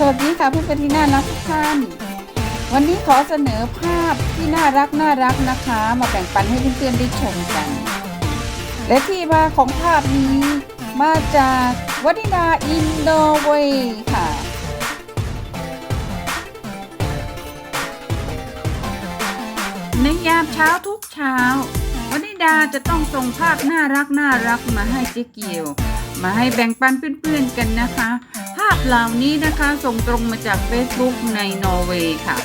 สวัสดีค่ะเพื่อนๆที่น่ารักทุกท่าน วันนี้ขอเสนอภาพที่น่ารักน่ารักนะคะ มาแบ่งปันให้เพื่อนๆได้ชมกัน และที่มาของภาพนี้มาจากวนิดาอินโดเวยค่ะในยามเช้าทุกเช้า วันิดาจะต้องส่งภาพน่ารักน่ารักมาให้เจ๊เกียว มาให้แบ่งปันเพื่อนๆกันนะคะ ภาพเหล่านี้นะคะส่งตรงมาจาก Facebook ในนอร์เวย์ค่ะ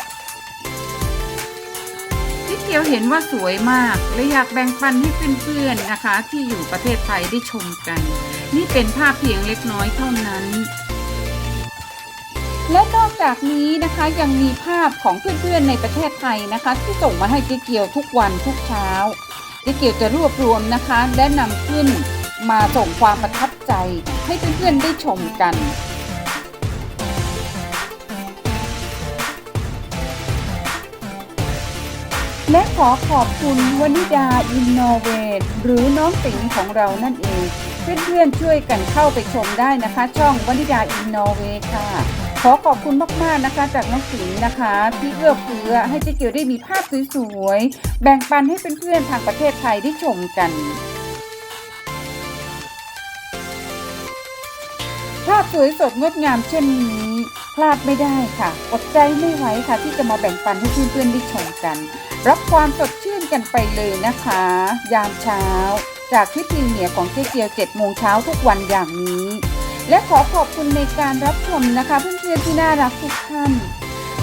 เจ๊เกียวเห็นว่าสวยมาก และอยากแบ่งปันให้เพื่อนๆนะคะ ที่อยู่ประเทศไทยได้ชมกัน นี่เป็นภาพเพียงเล็กน้อยเท่านั้นและนอกจากนี้นะคะยังมีภาพของเพื่อนๆในประเทศไทยนะคะ ที่ส่งมาให้เจ๊เกียวทุกวันทุกเช้าเจ๊เกียวจะรวบรวมนะคะ และนำขึ้นมาส่งความประทับ ใจให้เพื่อนๆได้ชมกัน และขอขอบคุณวนิดาอินโนเวทหรือน้องติ๋งของเรานั่นเอง เพื่อนๆช่วยกันเข้าไปชมได้นะคะ ช่องวนิดาอินโนเวทค่ะ ขอขอบคุณมากๆนะคะ จากน้องติ๋งนะคะ ที่เอื้อเฟื้อให้เจ๊เกียวได้มีภาพสวยๆแบ่งปันให้เพื่อนๆทางประเทศไทยได้ชมกันาพสวยสดงดงามเช่นนี้ พลาดไม่ได้ค่ะ อดใจไม่ไหวค่ะ ที่จะมาแบ่งปันให้เพื่อนๆได้ชมกัน รับความสดชื่นกันไปเลยนะคะ ยามเช้า จากคลิธีเมียของเจ๊เกียว7โมงเช้าทุกวันอย่างนี้ และขอขอบคุณในการรับชมนะคะ เพื่อนๆที่น่ารักทุกท่าน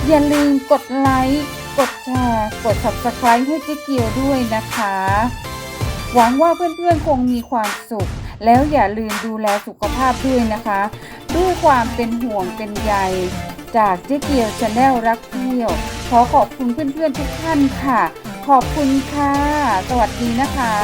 อย่าลืมกดไลค์กดแชร์กด subscribe ให้เจ๊เกียวด้วยนะคะ หวังว่าเพื่อนๆคงมีความสุข แล้วอย่าลืมดูแลสุขภาพด้วยนะคะ ด้วยความเป็นห่วงเป็นใยจากเจ๊เกียวชาแนลรักเที่ยว ขอขอบคุณเพื่อนๆทุกท่านค่ะ ขอบคุณค่ะ สวัสดีนะคะ